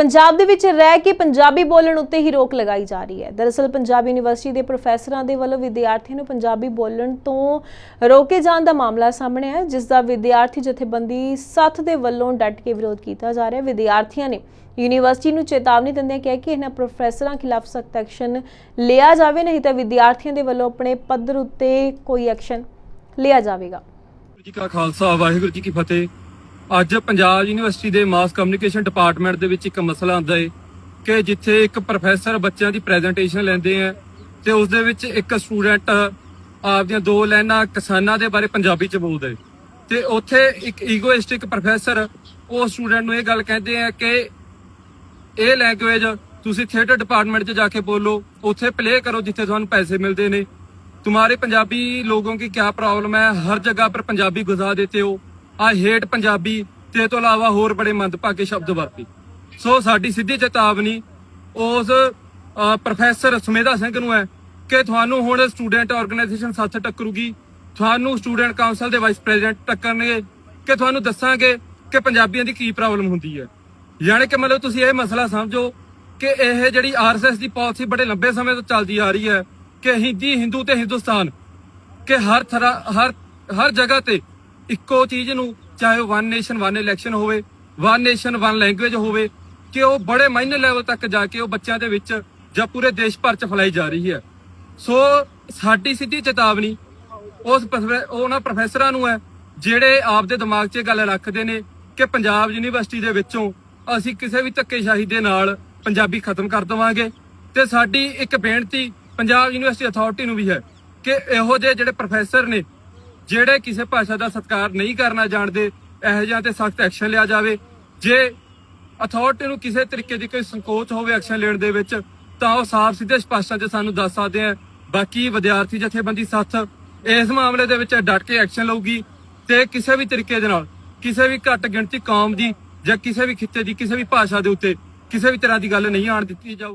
ਪੰਜਾਬ ਦੇ ਵਿੱਚ ਰਹਿ ਕੇ ਪੰਜਾਬੀ ਬੋਲਣ ਉੱਤੇ ਹੀ ਰੋਕ ਲਗਾਈ ਜਾ ਰਹੀ ਹੈ। ਦਰਅਸਲ ਪੰਜਾਬ ਯੂਨੀਵਰਸਿਟੀ ਦੇ ਪ੍ਰੋਫੈਸਰਾਂ ਦੇ ਵੱਲੋਂ ਵਿਦਿਆਰਥੀਆਂ ਨੂੰ ਪੰਜਾਬੀ ਬੋਲਣ ਤੋਂ ਰੋਕੇ ਜਾਣ ਦਾ ਮਾਮਲਾ ਸਾਹਮਣੇ ਹੈ ਜਿਸ ਦਾ ਵਿਦਿਆਰਥੀ ਜਥੇਬੰਦੀ ਸੱਤ ਦੇ ਵੱਲੋਂ ਡਟ ਕੇ ਵਿਰੋਧ ਕੀਤਾ ਜਾ ਰਿਹਾ ਹੈ। ਵਿਦਿਆਰਥੀਆਂ ਨੇ ਯੂਨੀਵਰਸਿਟੀ ਨੂੰ ਚੇਤਾਵਨੀ ਦਿੰਦਿਆਂ ਕਿਹਾ ਕਿ ਇਹਨਾਂ ਪ੍ਰੋਫੈਸਰਾਂ ਖਿਲਾਫ ਸਖਤ ਐਕਸ਼ਨ ਲਿਆ ਜਾਵੇ, ਨਹੀਂ ਤਾਂ ਵਿਦਿਆਰਥੀਆਂ ਦੇ ਵੱਲੋਂ ਆਪਣੇ ਪੱਧਰ ਉੱਤੇ ਕੋਈ ਐਕਸ਼ਨ ਲਿਆ ਜਾਵੇਗਾ। ਜੀ ਕਾ ਖਾਲਸਾ, ਵਾਹਿਗੁਰੂ ਜੀ ਕੀ ਫਤਿਹ। ਅੱਜ ਪੰਜਾਬ ਯੂਨੀਵਰਸਿਟੀ ਦੇ ਮਾਸ ਕਮਿਊਨੀਕੇਸ਼ਨ ਡਿਪਾਰਟਮੈਂਟ ਦੇ ਵਿੱਚ ਇੱਕ ਮਸਲਾ ਆਂਦਾ ਏ ਕਿ ਜਿੱਥੇ ਇੱਕ ਪ੍ਰੋਫੈਸਰ ਬੱਚਿਆਂ ਦੀ ਪ੍ਰੈਜੈਂਟੇਸ਼ਨ ਲੈਂਦੇ ਆ ਤੇ ਉਸ ਦੇ ਵਿੱਚ ਇੱਕ ਸਟੂਡੈਂਟ ਆਪਦੀਆਂ ਦੋ ਲਾਈਨਾਂ ਕਿਸਾਨਾਂ ਦੇ ਬਾਰੇ ਪੰਜਾਬੀ ਚ ਬੋਲਦਾ ਏ। ਤੇ ਉੱਥੇ ਇੱਕ ਈਗੋਇਸਟਿਕ ਪ੍ਰੋਫੈਸਰ ਉਹ ਸਟੂਡੈਂਟ ਨੂੰ ਇਹ ਗੱਲ ਕਹਿੰਦੇ ਆ ਕਿ ਇਹ ਲੈਂਗੁਏਜ ਤੁਸੀਂ ਥੀਏਟਰ ਡਿਪਾਰਟਮੈਂਟ 'ਚ ਜਾ ਕੇ ਬੋਲੋ, ਉੱਥੇ ਪਲੇ ਕਰੋ ਜਿੱਥੇ ਤੁਹਾਨੂੰ ਪੈਸੇ ਮਿਲਦੇ ਨੇ। तुम्हारे ਪੰਜਾਬੀ ਲੋਕਾਂ की क्या ਪ੍ਰੋਬਲਮ ਹੈ? ਹਰ ਜਗ੍ਹਾ ਪਰ ਪੰਜਾਬੀ ਗੁਜ਼ਾਰ ਦਿੱਤੇ हो ਆ ਹੇਟ ਪੰਜਾਬੀ ਤੇ ਇਹ ਤੋਂ ਇਲਾਵਾ ਹੋਰ ਬੜੇ ਮੰਦਭਾਗੇ ਸ਼ਬਦ ਵਰਤੇ। ਸੋ ਸਾਡੀ ਸਿੱਧੀ ਚੇਤਾਵਨੀ ਉਸ ਪ੍ਰੋਫੈਸਰ ਸੁਮੇਧਾ ਸਿੰਘ ਨੂੰ ਹੈ ਕਿ ਤੁਹਾਨੂੰ ਹੁਣ ਸਟੂਡੈਂਟ ਆਰਗੇਨਾਈਜੇਸ਼ਨ ਸਾਥ ਟੱਕਰੂਗੀ, ਤੁਹਾਨੂੰ ਸਟੂਡੈਂਟ ਕਾਉਂਸਲ ਦੇ ਵਾਈਸ ਪ੍ਰੈਜ਼ੀਡੈਂਟ ਟੱਕਰਨਗੇ, ਕਿ ਤੁਹਾਨੂੰ ਦੱਸਾਂਗੇ ਕਿ ਪੰਜਾਬੀਆਂ ਦੀ ਕੀ ਪ੍ਰੋਬਲਮ ਹੁੰਦੀ ਹੈ। ਯਾਨੀ ਕਿ ਮਤਲਬ ਤੁਸੀਂ ਇਹ ਮਸਲਾ ਸਮਝੋ ਕਿ ਇਹ ਜਿਹੜੀ ਆਰਐਸਐਸ ਦੀ ਪਾਲਿਸੀ ਬੜੇ ਲੰਬੇ ਸਮੇਂ ਤੋਂ ਚੱਲਦੀ ਆ ਰਹੀ ਹੈ ਕਿ ਹਿੰਦੀ, ਹਿੰਦੂ ਤੇ ਹਿੰਦੁਸਤਾਨ, ਕਿ ਹਰ ਤਰ੍ਹਾਂ ਹਰ ਹਰ ਜਗ੍ਹਾ ਤੇ ਇੱਕੋ ਚੀਜ਼ ਨੂੰ, ਚਾਹੇ ਉਹ ਵਨ ਨੇਸ਼ਨ ਵਨ ਇਲੈਕਸ਼ਨ ਹੋਵੇ ਵਨ ਨੇਸ਼ਨ ਵਨ ਲੈਂਗੁਏਜ ਹੋਵੇ, ਕਿ ਉਹ ਬੜੇ ਮਾਇਨੇ ਲੈਵਲ ਤੱਕ ਜਾ ਕੇ ਉਹ ਬੱਚਿਆਂ ਦੇ ਵਿੱਚ ਜਾਂ ਪੂਰੇ ਦੇਸ਼ ਭਰ ਚ ਫੈਲਾਈ ਜਾ ਰਹੀ ਹੈ। ਸੋ ਸਾਡੀ ਸਿੱਧੀ ਚੇਤਾਵਨੀ ਉਸ ਉਹਨਾਂ ਪ੍ਰੋਫੈਸਰਾਂ ਨੂੰ ਹੈ, ਜਿਹੜੇ ਆਪਦੇ ਦਿਮਾਗ 'ਚ ਗੱਲ ਰੱਖਦੇ ਨੇ ਕਿ ਪੰਜਾਬ ਯੂਨੀਵਰਸਿਟੀ ਦੇ ਵਿੱਚੋਂ ਅਸੀਂ ਕਿਸੇ ਵੀ ਧੱਕੇਸ਼ਾਹੀ ਦੇ ਨਾਲ ਪੰਜਾਬੀ ਖਤਮ ਕਰ ਦੇਵਾਂਗੇ। ਤੇ ਸਾਡੀ ਇੱਕ ਬੇਨਤੀ ਪੰਜਾਬ ਯੂਨੀਵਰਸਿਟੀ ਅਥਾਰਟੀ ਨੂੰ ਵੀ ਹੈ ਕਿ ਇਹੋ ਜਿਹੇ ਜਿਹੜੇ ਪ੍ਰੋਫੈਸਰ ਨੇ ਜਿਹੜੇ ਕਿਸੇ ਭਾਸ਼ਾ ਦਾ ਸਤਿਕਾਰ ਨਹੀਂ ਕਰਨਾ ਜਾਣਦੇ, ਇਹੋ ਜਿਹਾਂ ਤੇ ਸਖਤ ਐਕਸ਼ਨ ਲਿਆ ਜਾਵੇ। ਜੇ ਅਥਾਰਟੀ ਨੂੰ ਕਿਸੇ ਤਰੀਕੇ ਦੀ ਕੋਈ ਸੰਕੋਚ ਹੋਵੇ ਐਕਸ਼ਨ ਲੈਣ ਦੇ ਵਿੱਚ, ਤਾਂ ਉਹ ਸਾਫ਼ ਸਿੱਧੇ ਸਪਸ਼ਟਾਂ 'ਚ ਸਾਨੂੰ ਦੱਸ ਸਕਦੇ ਆ। ਬਾਕੀ ਵਿਦਿਆਰਥੀ ਜਥੇਬੰਦੀ ਸਾਥ ਇਸ ਮਾਮਲੇ ਦੇ ਵਿੱਚ ਡਟ ਕੇ ਐਕਸ਼ਨ ਲਊਗੀ ਤੇ ਕਿਸੇ ਵੀ ਤਰੀਕੇ ਦੇ ਨਾਲ, ਕਿਸੇ ਵੀ ਘੱਟ ਗਿਣਤੀ ਕੌਮ ਦੀ ਜਾਂ ਕਿਸੇ ਵੀ ਖਿੱਤੇ ਦੀ, ਕਿਸੇ ਵੀ ਭਾਸ਼ਾ ਦੇ ਉੱਤੇ ਕਿਸੇ ਵੀ ਤਰ੍ਹਾਂ ਦੀ ਗੱਲ ਨਹੀਂ ਆਣ ਦਿੱਤੀ ਜਾਊ।